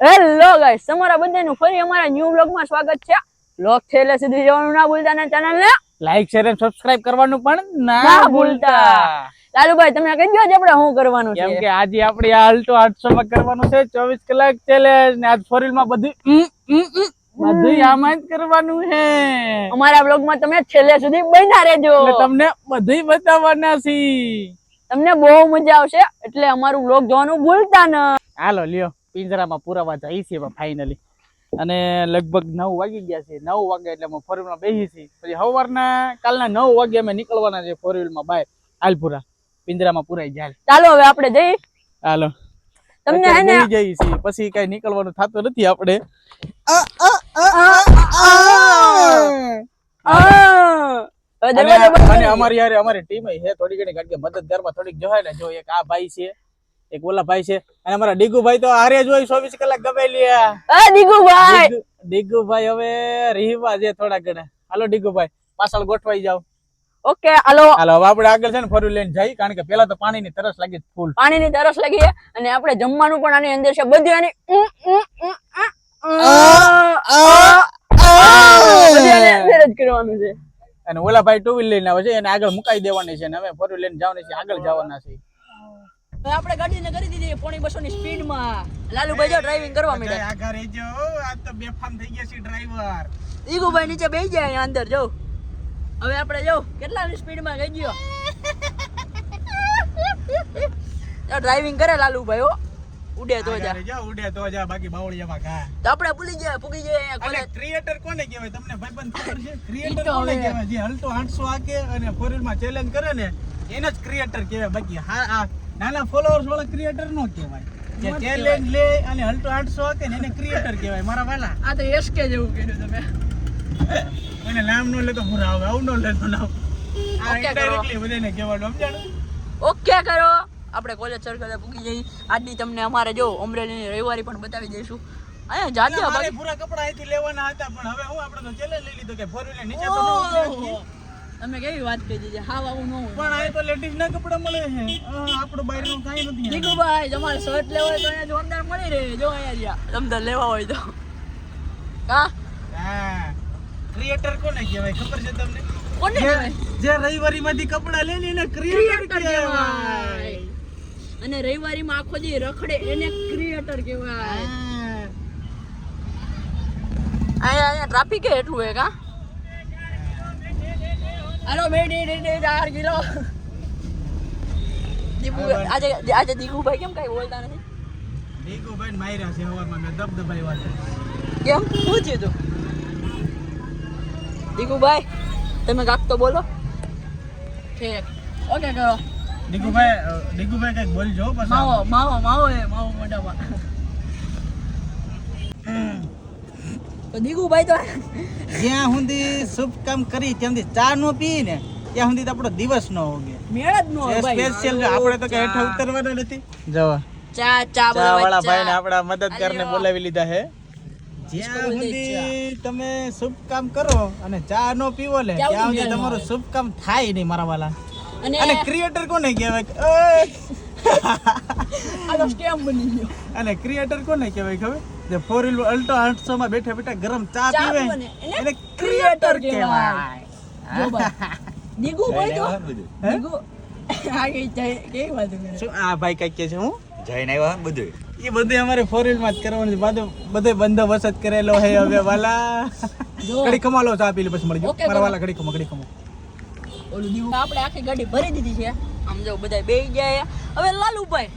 Hello guys તમારા બધાનું ફરી અમારા ન્યૂ વ્લોગમાં સ્વાગત છે. વ્લોગ છેલ્લે સુધી જોવાનું ના ભૂલતા ને ચેનલ ને લાઈક શેર અને સબસ્ક્રાઇબ કરવાનું પણ ના ભૂલતા. લાલુભાઈ તમે કહી દો આપણે? શું કરવાનું કેમ કે આજે આપણે આ અલ્ટો 800 માં કરવાનું છે 24 કલાક ચેલેન્જ ને આજ ફોરમાં બધું બધું આમાં જ કરવાનું છે. અમારા વ્લોગમાં તમે છેલ્લે સુધી બન્યા રહેજો. તમને બધું બતાવવાના છે તમને બહુ મજા આવશે એટલે અમારું બ્લોગ જોવાનું ભૂલતા ન. હાલો લ્યો પિંજરામાં પુરાવા જઈ છે ફાઇનલી અને લગભગ નવ વાગી ગયા છે નવ વાગે એટલે અમે ફોરમાં બેસી છીએ. પછી સવારના કાલના નવ વાગે અમે નીકળવાના છે ફોરમાં બાય આલપુરા પિંજરામાં પુરાઈ જાય. ચાલો હવે આપણે જઈ હાલો. તમને હે ને જઈએ છીએ. પછી કઈ નીકળવાનું થતું નથી આપણે. આ. આ આ આ અને અમારી યાર અમારી ટીમ છે થોડી ઘણી કારણ કે મદદ કરવા થોડીક જોવાય ને જો એક આ ભાઈ છે એક ઓલા ભાઈ છે અને અમારા ડીગુભાઈ તો હારે જ હોય ચોવીસ કલાક ગમે લ્યા આ ડીગુભાઈ! હવે રીવા છે થોડા ઘણા. હાલો ડીગુભાઈ પાછળ ગોઠવાઈ જાવ ઓકે હાલો. હાલો આપણે આગળ છે ને ફરી લઈને જઈ કારણ કે પેલા તો પાણીની તરસ લાગી ફૂલ. પાણીની તરસ લાગી છે અને આપણે જમવાનું પણ આની અંદર છે. બધું આની બધું આની અંદર જ કરવાનું છે. અને ઓલા ભાઈ ટુ વ્હીલ લઈને આવે છે એને આગળ મુકાઈ દેવાની છે અને અમે ફોર લઈને જવાની છે આગળ જવાના છે. આપણે ગાડીને કરી દીધી પોણી બસો ની સ્પીડમાં લાલુભાઈ જો ડ્રાઇવિંગ કરવા માંડ્યા આગળ રહેજો આ તો બેફામ થઈ ગયા છે ડ્રાઈવર ઈગુભાઈ નીચે બેસી જાય અહીંયા અંદર જો. હવે આપણે જો કેટલાની સ્પીડમાં ગઈ ગયો ડ્રાઇવિંગ કરે લાલુભાઈ હો. ઉડે તો જા. જા ઉડે તો જા બાકી બાવળિયામાં ઘા. તો આપણે ભૂલી ગયા જાય અહીંયા અલે ક્રિએટર કોને કહેવાય તમને ભાઈબંધ ખબર છે? ક્રિએટર કોને કહેવાય? જે હલતો 800 આકે અને ફોરેનમાં ચેલેન્જ કરે ને એને જ ક્રિએટર કહેવાય. બાકી હા આ નાના ફોલોઅર્સ વાળા ક્રિએટર નો કહેવાય. જે ચેલેન્જ લે અને હલતો 800 આકે ને એને ક્રિએટર કહેવાય. મારા વાલા. આ તો એસકે જેવું કર્યું તમે. એને નામ નો લે તો હું આવે આવ નો લેતો નામ આ બધાને કહેવાનું સમજાણું? ઓકે કરો. આપણે કોલેજ સર્કલે પૂગી જઈ આજની તમને અમારે જો અમરેલીની રવિવારી પણ બતાવી દઈશું. અહીંયા જાતે મારે પૂરા કપડા અહીંથી લેવાના હતા પણ હવે હું આપણે તો ચેલેન્જ લઈ લીધો કે ફોર વ્હીલર નીચે તો ન ઉતરે જ નહીં. તમે કેવી વાત કરી દીધી? હા આવું ન પણ આ તો લેડીઝ ના કપડા મળે છે. આ આપણું બહારનું કાંઈ નથી દીકુભાઈ તમારે શર્ટ લેવો હોય તો અહીંયા જોરદાર મળી રહે. જો અહીંયા તમને લેવા હોય તો. હા? ક્રિએટર કોને કહેવાય? ખબર છે તમને? કોને જે કહેવાય? જે રવિવારી માંથી કપડા લેલી ને એને ક્રિએટર કહેવાય. અને રવિવારીમાં આખો દી રખડે એને ક્રિએટર કહેવાય. અહીંયા અહીંયા ટ્રાફિક એટલું હે. કા હાલો બેડી રેડી ચાર કિલો. દીપુ આજે આજે દીકુભાઈ કેમ કઈ બોલતા નથી? દીકુભાઈ માર્યા છે હવારમાં મેં દબદબાવ્યા વાત. કેમ? શું થયું તું? દીકુભાઈ તમે કાક તો બોલો. ઠીક. ઓકે કરો. દીકુભાઈ દીકુભાઈ ને બોલાવી લીધા હે. જ્યાં સુધી તમે શુભ કામ કરો અને ચા નો પીવો લે ત્યાં સુધી તમારું શુભ કામ થાય નહીં મારા વાલા. અને અને ક્રિએટર કોને કહેવાય? ઓય! આ તો બની ગયો. અને ક્રિએટર કોને કહેવાય ખબર? જે ફોર વ્હીલ અલ્ટો 800 માં બેઠા બેઠા ગરમ ચા પીવે. એને ક્રિએટર કહેવાય. ભાઈ. તો. દીકુ આ કે કે વાત કરે? શું આ ભાઈ કઈ કે છે હું? જઈને આવ્યા બધું એ બધું અમારે ફોર વ્હીલમાં જ કરવાનું છે. બધો બધે બંદોબસ્ત જ કરેલો હે હવે વાલા. જો. ઘડી કમાલો ચા પી લે પછી મળજો Okay, મારા. વાલા ઘડી કમો ઘડી કમો ઓલું દીવું. આપણે આખી ગાડી ભરી દીધી છે. આમ જો બધા બે ગયા. હવે લાલુભાઈ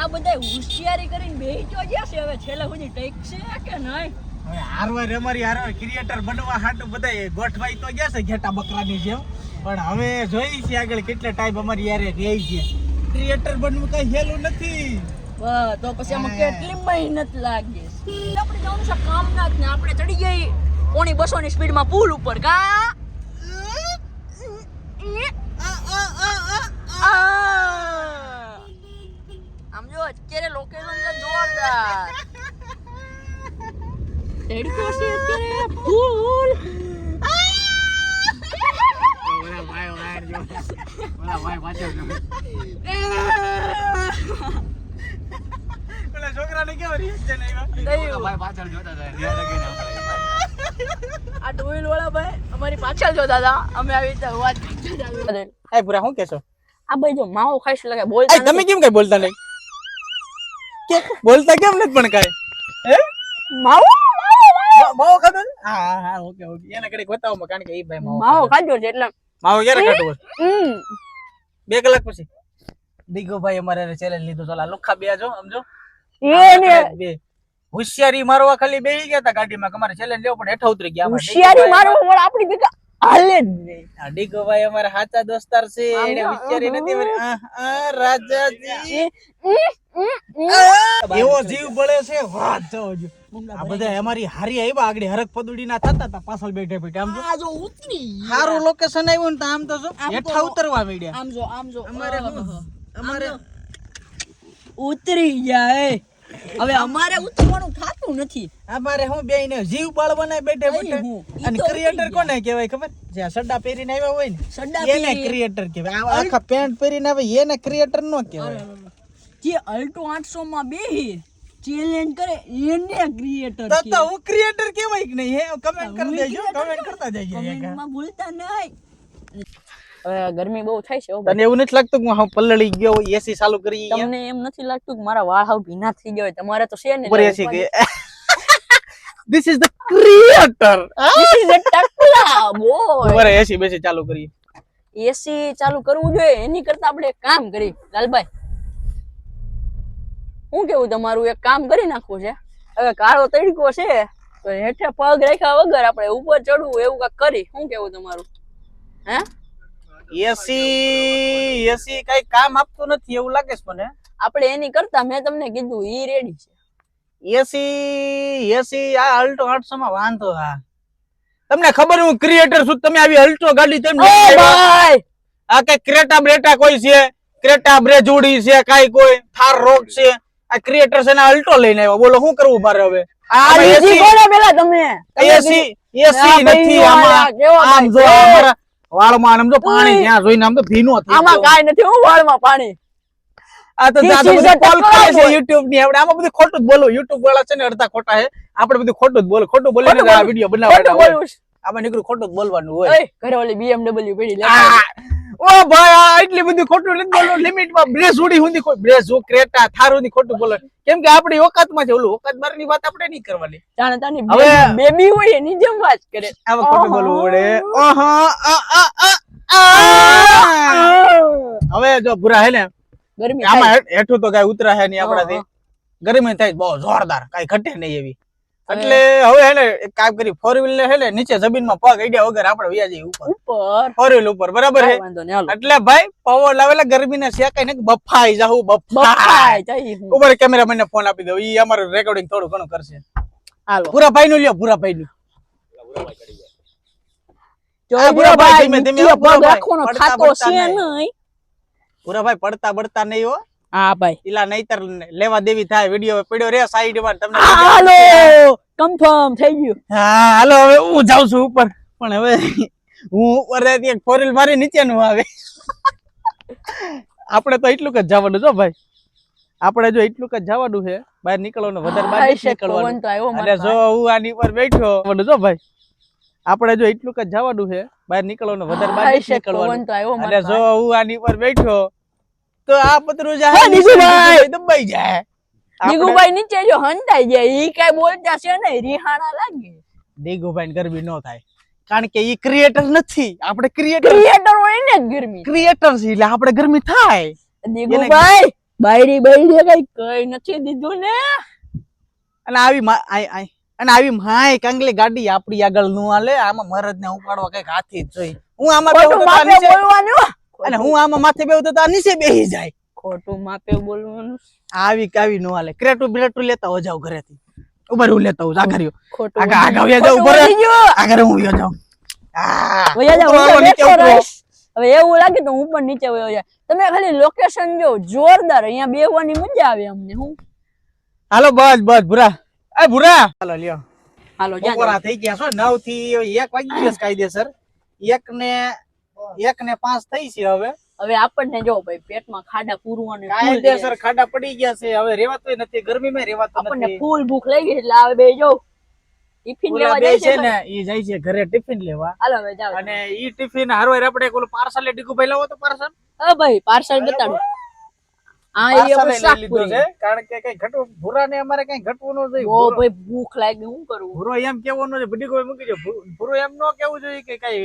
આ બધા હોશિયારી કરીને બેહી તો ગયા છે. હવે છેલ્લે સુધી ટેક છે કે નહીં? હવે હારવાર અમારી હારવાર ક્રિએટર બનવા હાટું બધા ગોઠવાઈ તો ગયા છે ઘેટા બકરાની જેમ. પણ હવે જોઈ છે આગળ કેટલા ટાઈમ અમારી યારે રહે છે. ક્રિએટર બનવું કઈ હેલું નથી. તો પછી આમાં કેટલી મહેનત લાગે. આપણે જવાનું છે કામનાથ ને આપણે ચડી ગઈ કોણી બસો ની સ્પીડમાં પુલ ઉપર. કા? આમ જો અત્યારે લોકેશન છે જોરદાર. તડકો છે અત્યારે ફૂલ. ઓલા ભાઈ વાર જો ઓલા ભાઈ પાછળ જો પેલા છોકરાને કેવો રિએક્શન આવ્યો? ભાઈ પાછળ જોતા હતા ત્યાં લગીને આ ટુ વ્હીલ વાળા ભાઈ અમારી પાછળ જોતા હતા. અમે આવી રીતે અવાજ કરતા હતા. એ પૂરા શું કેશો આ ભાઈ જો માવો ખાઈશ લાગે બોલતા તમે કેમ કઈ બોલતા નહીં? કે બોલતા કેમ નથી પણ કઈ? હે? માવો માવો, ખાધો? હા હા ઓકે ઓકે. એને કડીક બતાવો કારણ કે એ ભાઈ માવો માવો ખાધો. છે એટલે. માવો ક્યારે ખાધો હમ. બે કલાક પછી. દીગો ભાઈ અમારે ચેલેન્જ લીધો. ચાલ આ લુખા બે જો સમજો. એ હોશિયારી મારવા ખાલી બેહી ગયા હતા ગાડીમાં તમારે અમારે ચેલેન્જ લેવો પડે હેઠા ઉતરી ગયા. હોશિયારી મારવા આપણી ભેગા હાલે જ નહીં ડીગો ભાઈ અમારા સાચા દોસ્તાર છે એને વિચારી નથી મારી. આ, રાજાજી. એવો જીવ બળે છે વાત જોજો આ બધા અમારી હારી આવ્યા આગળ હરક પદુડી ના થતા હતા પાછળ બેઠે બેઠે. આમ જો. જો ઉતરી. સારું લોકેશન આવ્યું ને તો આમ તો જો હેઠા ઉતરવા માંડ્યા. આમ જો આમ જો. અમારે અમારે ઉતરી જાય હવે અમારે ઉતરવાનું થતું નથી. અમારે હું બે ને જીવ બાળવાના બેઠે બેઠે અને ક્રિએટર કોને કહેવાય ખબર? જે આ સડા પહેરીને આવ્યા હોય ને સડા એને ક્રિએટર કહેવાય. આખા પેન્ટ પહેરીને આવે એને ક્રિએટર નો કહેવાય. જે અલ્ટો આઠસો માં બેહી ચેલેન્જ કરે એને ક્રિએટર તો તો હું ક્રિએટર કહેવાય કે નહીં? હે કમેન્ટ કરી દેજો કમેન્ટ કરતા જઈએ કમેન્ટમાં ભૂલતા નહીં. હવે ગરમી બહુ થાય છે તને એવું નથી લાગતું કે હું પલળી ગયો એસી ચાલુ કરી તમને એમ નથી લાગતું કે મારા વાળ હાવ ભીના થઈ ગયા તમારે તો છે ને ઉપર એસી કે this is the creator This is a ટકલા boy. ઉપર એસી બેસી ચાલુ કરી. એસી ચાલુ કરવું જોઈએ એની કરતા આપણે કામ કરી લાલભાઈ હું કેવું તમારું? એક કામ કરી નાખવું છે. હવે કાળો તડકો છે તો હેઠે પગ રાખ્યા વગર આપણે ઉપર ચડવું એવું કઈ કરી. શું કેવું તમારું? હે? એસી એસી કઈ કામ આપતું નથી એવું લાગે છે મને. આપણે એની કરતા મેં તમને કીધું ઈ રેડી છે. એસી એસી આ અલ્ટો આઠસો માં વાંધો હા. તમને ખબર હું ક્રિએટર છું તમે આવી અલ્ટો ગાડી તેમ ભાઈ! આ કઈ ક્રેટા બ્રેટા કોઈ છે? ક્રેટા બ્રેજુડી છે કાઈ કોઈ? થાર રોક છે. આ ક્રિએટર છે ને અલ્ટો લઈને આવ્યો. બોલો શું કરવું મારે હવે? આ આમાં કોને પેલા તમે. એસી એસી નથી આમાં. આમ જો અમારા વાળમાં આમ તો પાણી. ત્યાં જોઈને આમ તો ભીનો થઈ આમાં કાઈ નથી હું વાળમાં પાણી. આ તો a કરે છે. YouTube ની આપણે આમાં બધું ખોટું જ બોલો. YouTube વાળા છે ને અડધા ખોટા છે. આપણે બધું ખોટું જ બોલો. ખોટું બોલીને આ. વીડિયો હોય. આમાં નીકળું ખોટું જ બોલવાનું હોય. ઘરે ઓલી BMW પડી લે. ઓ ભાઈ આ એટલી બધી ખોટું નથી બોલો લિમિટમાં બ્રેસ ઉડી સુધી કોઈ. બ્રેસ હું ક્રેટા થાર સુધી ખોટું બોલો. કેમ કે આપણી ઓકાતમાં છે. ઓલું ઓકાત બારની વાત આપણે નહીં કરવાની. જાણે તાની હવે- બેબી હોય એની જેમ વાત કરે. આવા ખોટું બોલવું પડે. ઓહા આ, આ. હવે જો ભૂરા હે ને ગરમી આમાં હેઠું તો કઈ ઉતરા હે નહીં આપણાથી. ગરમી થાય બહુ જોરદાર. કઈ ઘટે નહીં એવી. એટલે હવે હે ને એક કામ કરી ફોર વ્હીલ ને હે ને નીચે જમીનમાં પગ અડ્યા વગર આપણે વ્યાજી ઉપર. ઉપર? ફોર વ્હીલ ઉપર બરાબર હે. એટલે ભાઈ પવન લાવેલા ગરમી ને શેકાઈ ને બફાઈ. જાહું બફાઈ ઉપર કેમેરામેન ને ફોન આપી દો ઈ અમારું રેકોર્ડિંગ થોડું ઘણું કરશે. હાલો. પૂરા ભાઈ નું લ્યો પૂરા ભાઈ નું ભાઈ, ધીમે ધીમે. રાખવાનો છે. નહીં. પૂરા ભાઈ પડતા પડતા નહીં હો. હા ભાઈ. ઇલા નહીતર લેવા દેવી થાય. વીડિયો પડ્યો રે સાઈડમાં તમને હાલો. કન્ફર્મ થઈ ગયું. હા હાલો હવે હું જાઉં છું ઉપર. પણ હવે હું ઉપર રહેતી એક ફોરેલ મારી નીચેનું આવે. આપણે તો એટલું જ જવાનું જો ભાઈ. આપણે જો એટલું જ જવાનું છે. બહાર નીકળવાનું વધારે બહાર નીકળવાનું. અને જો હું આની પર બેઠો છો ભાઈ. આપણે જો એટલું જ જવાનું છે. બહાર નીકળવાનું વધારે બહાર નીકળવાનું. અને જો હું આની પર બેઠો તો આ પતરું જાય નીકુભાઈ. દબાઈ જાય. નીકુભાઈ નીચે જો હંતાઈ જાય ઈ કાઈ બોલતા છે ને રિહાણા લાગે. નીકુભાઈ ગરમી નો થાય. કારણ કે ઈ ક્રિએટર નથી. આપણે ક્રિએટર ક્રિએટર હોય ને ગરમી. ક્રિએટર છે એટલે આપણે ગરમી થાય. નીકુભાઈ બાયડી બાયડી કઈ કઈ નથી દીધું ને. અને આવી આય- આય. અને આવી માય કાંગલી ગાડી આપડી આગળનું હાલે. આમાં મરદ ને ઉપાડવા કંઈક હાથી જ જોઈ. હું આમાં બોલવાનું. અને હું આમાં માથે બેહું તો નીચે બેહી જાય. ખોટું માપે બોલવાનું. આવી કાવી નો હાલે. ક્રેટું બ્રેટું લેતા હો જાવ ઘરેથી. ઉભર હું લેતા હું જાગર્યો ખોટું આગળ વ્યા જાવ ગયું. ઊભો ખોટું રહે. વધી ગયું. આગળ હું વ્યા જાઉં. આ, વયા જા, ઉતરો હું તો હાલો, નીચે બેઠો ઉતરો. રહીશ. હવે એવું લાગે તો હું પણ નીચે વયો જાય તમે ખાલી લોકેશન જો જોરદાર. અહીંયા બેહવાની મજા આવે અમને હું. હાલો બસ બસ ભૂરા. એ ભૂરા. હાલો લ્યો. હાલો બપોરા થઈ ગયા છો. નવથી એક વાગી ગયો કાયદેસર. એક ને એક ને પાંચ થઈ છે હવે. હવે આપણને જો ભાઈ પેટમાં ખાડા પૂરવાનું કાયદેસર ખાડા પડી ગયા છે હવે રેવાતું નથી ગરમીમાં રેવાતું આપણને ફૂલ ભૂખ લાગી ગઈ એટલે આવે બે જો ટિફિન લેવા જાય છે ને ઈ જાય છે ઘરે ટિફિન લેવા. હાલો હવે જાવ અને ઈ ટિફિન હારવાર આપણે કોલ પાર્સલ ડીકુ ભાઈ લાવો તો પાર્સલ. હા ભાઈ પાર્સલ બતાડો. હા એ આપણે શાક છે કારણ કે કઈ ઘટવું ભૂરા ને અમારે કઈ ઘટવું ન જોઈએ ઓ ભાઈ ભૂખ લાગી શું કરવું ભૂરો એમ કેવું ન જોઈએ ડીકુ મૂકી દો. ભૂરો એમ ન કેવું જોઈએ કે કઈ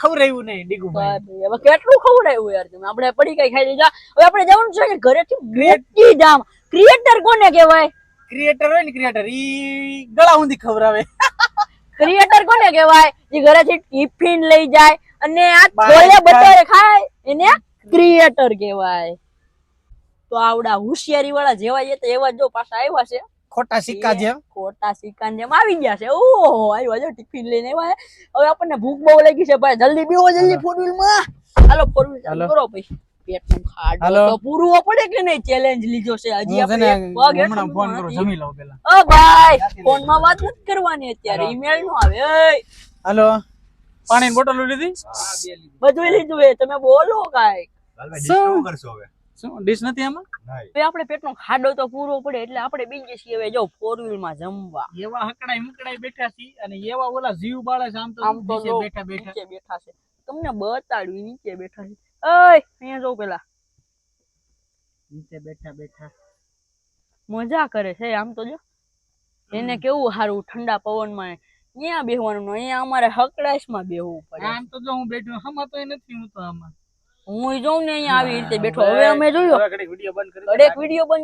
ખવડાવ્યું નહીં ડીકુ ભાઈ ભાઈ, હવે કેટલું ખવડાવ્યું યાર તમે? આપણે પડી કઈ ખાઈ લીધા. હવે આપણે જવાનું છે કે મોટી ધામ. ક્રિએટર કોને કહેવાય? ક્રિએટર હોય ને ક્રિએટર ઈ ગળા ઊંધી ખવડાવે. ક્રિએટર કોને કહેવાય? જે ઘરેથી ટિફિન લઈ જાય અને આ છોલે. બટારે ખાય એને ક્રિએટર કહેવાય. તો આવડા હોશિયારી વાળા જેવા છે તો એવા જો પાછા આવ્યા છે. ખોટા સિક્કા જેમ? ખોટા સિક્કા જેમ આવી ગયા છે. ઓહો આવ્યો જો ટિફિન લઈને આવ્યા હવે આપણને ભૂખ બહુ લાગી છે ભાઈ. જલ્દી બેહો જલ્દી ફોર વ્હીલમાં. હાલો ફોર વ્હીલ ચાલુ કરો ભાઈ. પેટનું ખાડો તો પૂરવો પડે કે નહીં? ચેલેન્જ લીધો છે. હજી આપણે પગ હેઠળ હમણાં ફોન કરો જમી લો પેલા. ઓ ભાઈ ફોનમાં વાત નથી કરવાની અત્યારે. ઈમેલ નો આવે. એય. હાલો. પાણીની બોટલ લીધી? બધું લીધું એ તમે બોલો કાઈ ભાઈ શું? કરશો હવે? શું? ડીશ નથી આમાં? હવે આપણે પેટનો ખાડો તો પૂરો પડે એટલે આપણે બીજે છીએ હવે જો ફોર વ્હીલમાં જમવા. એવા હકડાઈ મુકડાઈ બેઠા છી અને એવા ઓલા જીવ બાળે છે આમ તો આમ તો નીચે બેઠા બેઠા. નીચે બેઠા છે. તમને બતાડ્યું નીચે બેઠા છે. ઓય અહીંયા જો પેલા. નીચે બેઠા બેઠા. મજા કરે છે આમ તો જો. એને કેવું સારું ઠંડા પવનમાં ત્યાં બેહવાનું? અહીંયા અમારે હકડાશમાં બેહવું પડે. આમ તો જો હું બેઠું હમા તો નથી હું તો આમાં. હું જોઉં ને અહીંયા આવી રીતે બેઠો. હવે અમે જોયો. ઘડીક વીડિયો બંધ કરી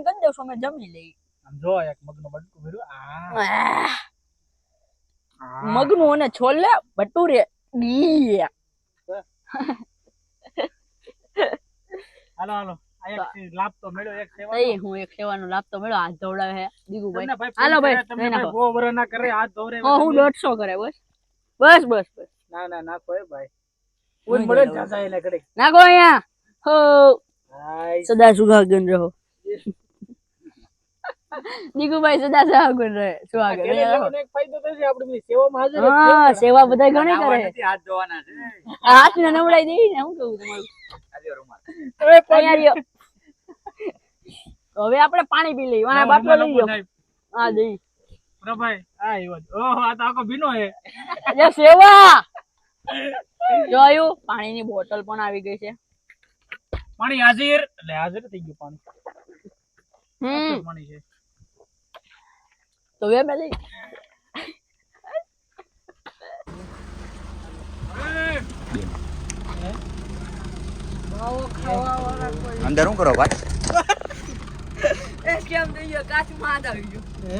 બંધ દઉં અમે જમી લઈ આમ જો એક મગનો બટકું ભર્યું. આ. મગનું અને છોલે ભટુરે ઈ. હાલો હાલો. હું એક સેવાનો લાભ તો મળ્યો હાથ ધોવડાવે હે. દીગુભાઈ હાલો ભાઈ, નાખો. કરે હા દોઢસો બસ. બસ બસ બસ. ના ના ના કોઈ ભાઈ. મળે જાજા નાખો અહીંયા. હો. સદા સુહાગન રહો. દીગુભાઈ સદા સુહાગન રહે. સુહાગન. ઘરે અહીંયા રાખો. જવાનો એક ફાયદો તો આપણે સેવામાં હાજર હા સેવા બધા ઘણી કરે. હાથ ધોવાના છે. આ હાથને નવડાવી દઈ ને શું કહું તમારું? હવે હવે આપણે પાણી પી લઈએ. બાટલો લઈ સાહેબ. હા જઈ પ્રભાઈ આ આવ્યો ઓહો આ તો આખો ભીનો છે. સેવા. જોયું પાણીની બોટલ પણ આવી ગઈ છે. પાણી હાજર. એટલે હાજર થઈ ગયું પાણી. હમ. પાણી છે. તો વે મેલી. અંદર શું કરો ભાઈ? કેમ થઈ ગયો? કાચમાં હાથ આવી ગયું. હે?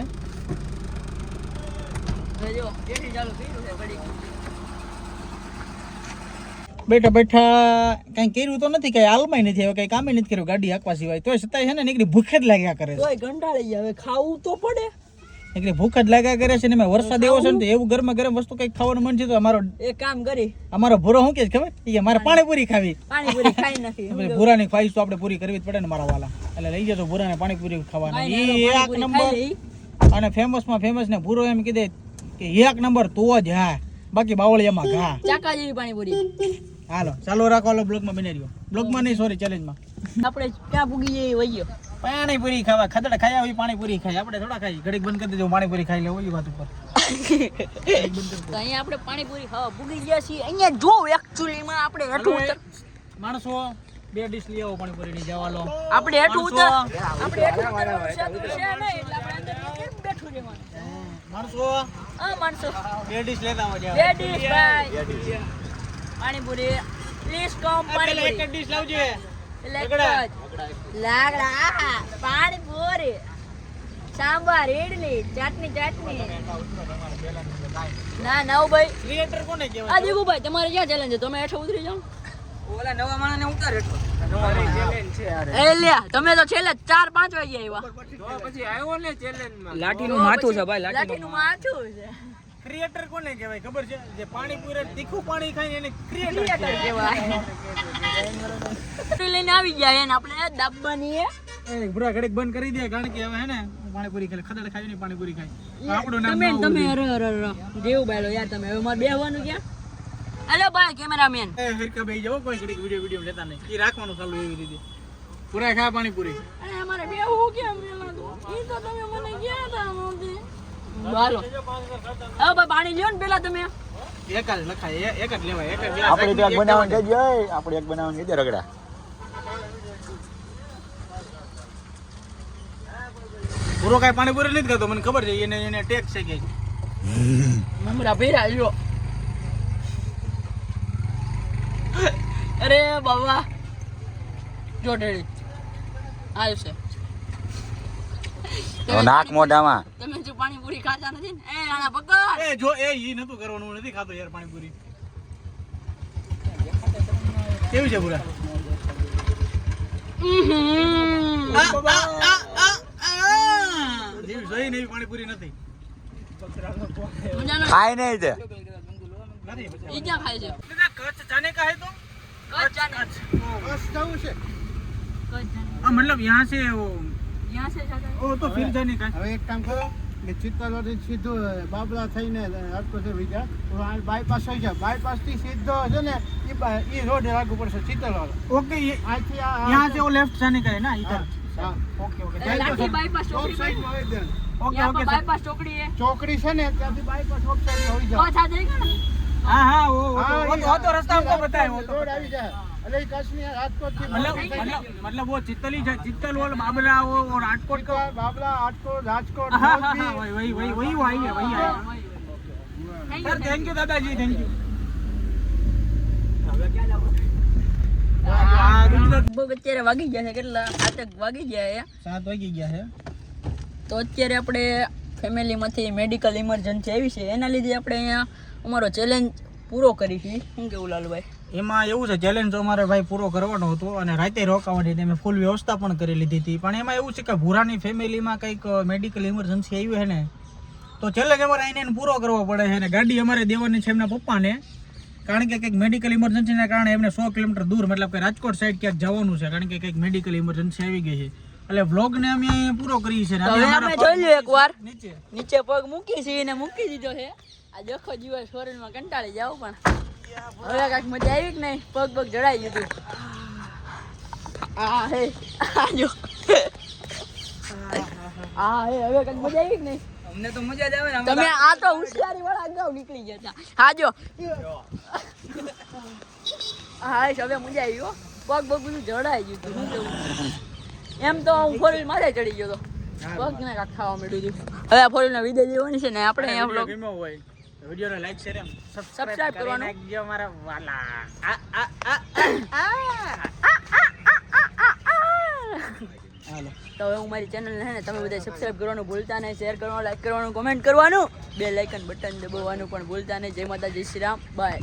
જો એથી ચાલુ કર્યું છે ઘડીક. બેઠા બેઠા કઈ કર્યું તો નથી કઈ હાલમાં નથી હવે કઈ કામે નથી કર્યું ગાડી હાંકવા સિવાય. તો છતાંય છે ને નીકળી ભૂખે જ લાગ્યા કરે છે. ગંડાળી હવે ખાવું તો પડે. નીકળી ભૂખ જ લાગ્યા કરે છે ને મેં વરસાદ એવો છે ને તો એવું ગરમા ગરમ વસ્તુ કંઈક ખાવાનું મન છે તો અમારો એક કામ કરી. અમારો ભૂરો શું કે ખબર? એ મારે પાણીપુરી ખાવી. પાણીપુરી ખાઈ નાખી ભૂરાની ખાઈશ તો આપણે પૂરી કરવી જ પડે ને મારા વાલા. એટલે લઈ જજો ભૂરાને પાણીપુરી ખાવાના. ઈ એક નંબર. અને ફેમસમાં ફેમસ ને ભૂરો એમ કીધે કે એક નંબર તો જ હા. બાકી બાવળિયામાં ઘા. ચાકા જેવી પાણીપુરી. હાલો ચાલો રાખો હાલો બ્લોગમાં બની રહ્યો બ્લોગમાં નહીં સોરી ચેલેન્જમાં આપણે ક્યાં પૂગી જઈએ વહીયો પાણીપુરી ખાવા ખદડ ખાયા હોય પાણીપુરી ખાઈ આપણે થોડા ખાઈ ઘડીક બંધ કરી દેજો પાણીપુરી ખાઈ લે ઓલી વાત ઉપર. અહીંયા આપણે પાણીપુરી ખાવા પૂગી ગયા છીએ. અહીંયા જો એકચ્યુઅલીમાં આપણે હેઠું માણસો બે ડીશ લઈ આવો પાણીપુરી ની જવા લો. આપણે હેઠું ઉતર. આપણે હેઠું ઉતર છે એટલે આપણે અંદર કેમ બેઠું રહેવાનું. માણસો હા માણસો. બે ડીશ લેતા આવો બે ડીશ ભાઈ પાણીપુરી. પ્લીઝ કમ પેલા એક ડીશ લાવજે. એટલે એક પાણીપુરી. સાંભાર ઇડલી ચટણી ચટણી. ના નવ ભાઈ. ક્રિએટર કોને આ દીગુ ભાઈ તમારે ક્યાં ચેલેન્જ છે? તમે હેઠો ઉતરી જાઓ. ઓલા નવા માણસ. ને છેલ્લે ચાર પાંચ વાગે આવ્યા. લાઠીનું માથું છે ભાઈ લાઠીનું માથું છે. ક્રિએટર કોને કહેવાય? ખબર છે? જે પાણીપુરી તીખું પાણી ખાય એને ક્રિએટર કહેવાય. લઈને આવી ગયા એને આપણે દાબવાની એ એ બુરા ઘડીક બંધ કરી દે કારણ કે હવે હે ને પાણીપુરી ખાઈ ખદડ ખાવી ને પાણીપુરી ખાય આપણું નામ તમે તમે અરે અરે અરે જેવું બાયલો યાર તમે હવે મારે બેહવાનું ક્યાં? અરે ભાઈ કેમેરામેન. એ હરકા બેહી જાવ કોઈ ઘડીક વીડિયો વીડિયો લેતા નહીં. એ રાખવાનું ચાલુ એવી રીતે. પૂરા ખા પાણીપુરી. અરે અમારે બેહવું કેમ પેલા તો? ઈ તો તમે મને ગયા હતા નહોતી હાલો. હા ભાઈ પાણી લ્યો ને પેલા તમે. એક જ લખાય એક જ લેવાય એક જ આપણે તો એક એક બનાવવાનું કહેજો આપણે એક બનાવવાનું કહેજો રગડા? પૂરો કાંઈ પાણીપુરી નથી કરતો મને ખબર છે એને એને ટેક છે કે મમરા ભેરા લ્યો અરે બાબા. જો ઢેળી આવશે નાક મોઢામાં. પાણીપુરી ખાતા નથી ને એ રાણા પકડ એ જો એ ઈ નતું કરવાનું હું નથી ખાતો યાર પાણીપુરી કેવી છે પૂરા ઉહુમ. જેવી જોઈ ને એવી પાણીપુરી નથી મજાનો ખાય નહીં તે નથી પછી. ઈ ક્યાં ખાય છે દાદા, કચ્છ જાને કા હે તો કચ્છ જાને કચ્છ જવું છે કચ્છ જાને हाँ मतलब यहाँ से वो यहाँ से जाता है वो तो फिर जाने का હવે એક કામ કરો ને ચિત્તલોથી સીધું બાબલા થઈને હાટકો છે બીજા. બાયપાસ થઈ જાય. બાયપાસથી સીધો છે ને એ રોડ લાગુ પડશે ચિત્તલોડ ઓકે અહીંથી આ સે ઓ લેફ્ટ સાને કરે ના ઇધર ઓકે ઓકે. લાઠી બાયપાસ ચોકડી ઓકે ઓકે બાયપાસ ચોકડી છે ચોકડી છે ને ત્યાંથી બાયપાસ ઓફ સાઈડ હોઈ જાય. હા હા ઓ ઓ તો રસ્તા અમકો બતાય ઓ તો રોડ આવી જાય. એટલે ઈ કચ્છની રાજકોટ થી मतलब मतलब मतलब वो चित्तली जा- चित्तल और बाबरा वो और राजकोट का બાબલા રાજકોટ રાજકોટ हाँ हाँ हाँ મોરબી. वही वही वही वही वो आई है वही आई है Thank you, sir thank thank you दादाजी थैंक यू લગભગ અત્યારે વાગી ગયા છે કેટલા આતક વાગી ગયા છે સાત વાગી ગયા છે તો અત્યારે આપણે ફેમિલીમાંથી મેડિકલ ઇમરજન્સી આવી છે એના લીધે આપણે અહીંયા અમારો ચેલેન્જ પૂરો કરીશું શું કેવું લાલુભાઈ એમાં એવું છે ચેલેન્જ અમારે ભાઈ પૂરો કરવાનો હતો અને રાતે રોકાવાની હતી અમે ફૂલ વ્યવસ્થા પણ કરી લીધી હતી. પણ એમાં એવું છે કે ભૂરાની ફેમિલીમાં કંઈક મેડિકલ ઇમરજન્સી આવી છે ને તો ચેલેન્જ અમારે આઈને એને પૂરો કરવો પડે છે અને ગાડી અમારે દેવાની છે એમના પપ્પાને. કારણ કે કંઈક મેડિકલ ઇમરજન્સીના કારણે એમને સો કિલોમીટર દૂર મતલબ કે રાજકોટ સાઈડ ક્યાંક જવાનું છે કારણ કે કંઈક મેડિકલ ઇમરજન્સી આવી ગઈ છે. એટલે અમે પૂરો છીએ હવે અમે જોઈ લ્યો એકવાર નીચે. નીચે પગ મૂકી છે એને મૂકી દીધો છે. આ દેખો દિવસ શોરીમાં કંટાળી જાવ પણ. હવે કાંઈક મજા આવી કે નહીં? પગ પગ જડાઈ ગયું આ હે આ જો. આ હે હવે કાંઈક મજા આવી કે નહીં? અમને તો મજા જ આવે ને તમે આ તો હોશિયારી વાળા અગાઉ નીકળી ગયા હતા હા જો. હા હવે મજા આવી હો. પગ પગ બધું જડાઈ ગયું હતું શું એમ તો હું ફોર માથે ચડી ગયો હતો પગ ને ખાવા મળ્યું હતું. હવે ફોર વ્હીલનો વિદેશ છે ને આપણે હોય. વિડિયોને લાઈક શેર એમ સબસ્ક્રાઇબ કરવાનું. નાખજો મારા વાલા. આ આ આ હાલો. તો હવે હું મારી ચેનલને છે ને તમે બધા સબસ્ક્રાઇબ કરવાનું ભૂલતા નહીં શેર કરવાનું લાઈક કરવાનું કોમેન્ટ કરવાનું. બે લાઇકન બટન દબાવવાનું પણ ભૂલતા નહીં. જય માતા જય શ્રી રામ. બાય